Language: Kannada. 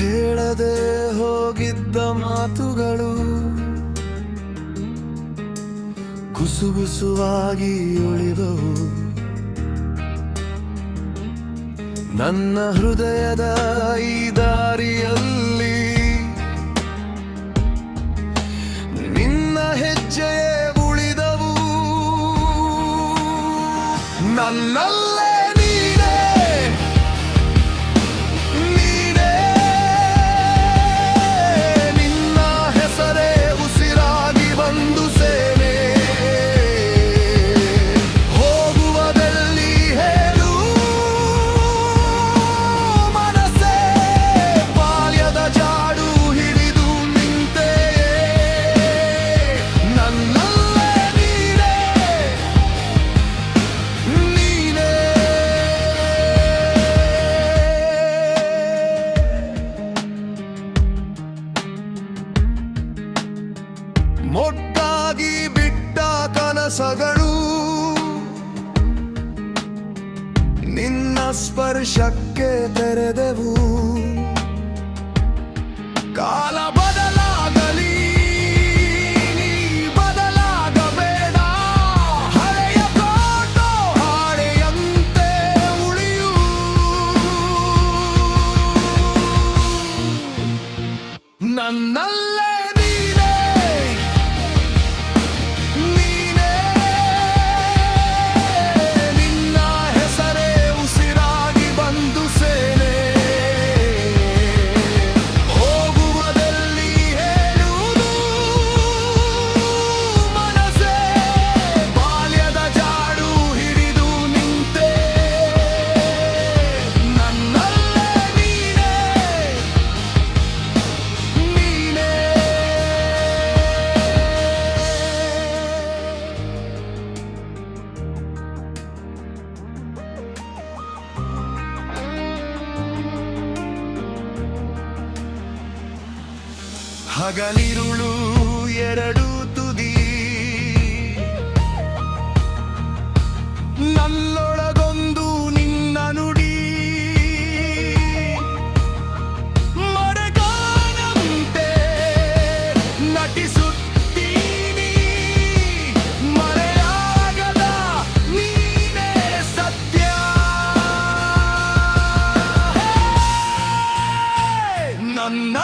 ಹೇಳದೆ ಹೋಗಿದ್ದ ಮಾತುಗಳು ಕುಸುಗುಸುವಾಗಿ ಉಳಿದವು. ನನ್ನ ಹೃದಯದ ಈ ದಾರಿಯಲ್ಲಿ ನಿನ್ನ ಹೆಜ್ಜೆಯೇ ಉಳಿದವು. ನನ್ನಲ್ಲೇ ಮೊಟ್ಟಾಗಿ ಬಿಟ್ಟ ಕನಸಗಳು. ನಿನ್ನ ಸ್ಪರ್ಶಕ್ಕೆ ತೆರೆದೆವು. ಕಾಲ ಬದಲಾಗಲಿ ನೀ ಬದಲಾಗಬೇಡ. ನನ್ನಲ್ಲೇ ಹಗಲಿರುಳು ಎರಡು ತುದಿ. ನಲ್ಲೊಳಗೊಂದು ನಿನ್ನ ನುಡಿ. ಮರಗಾನಂತೆ ನಟಿಸುತ್ತೀನಿ. ಮರೆಯಾಗದ ನೀನೇ ಸತ್ಯ. ನನ್ನ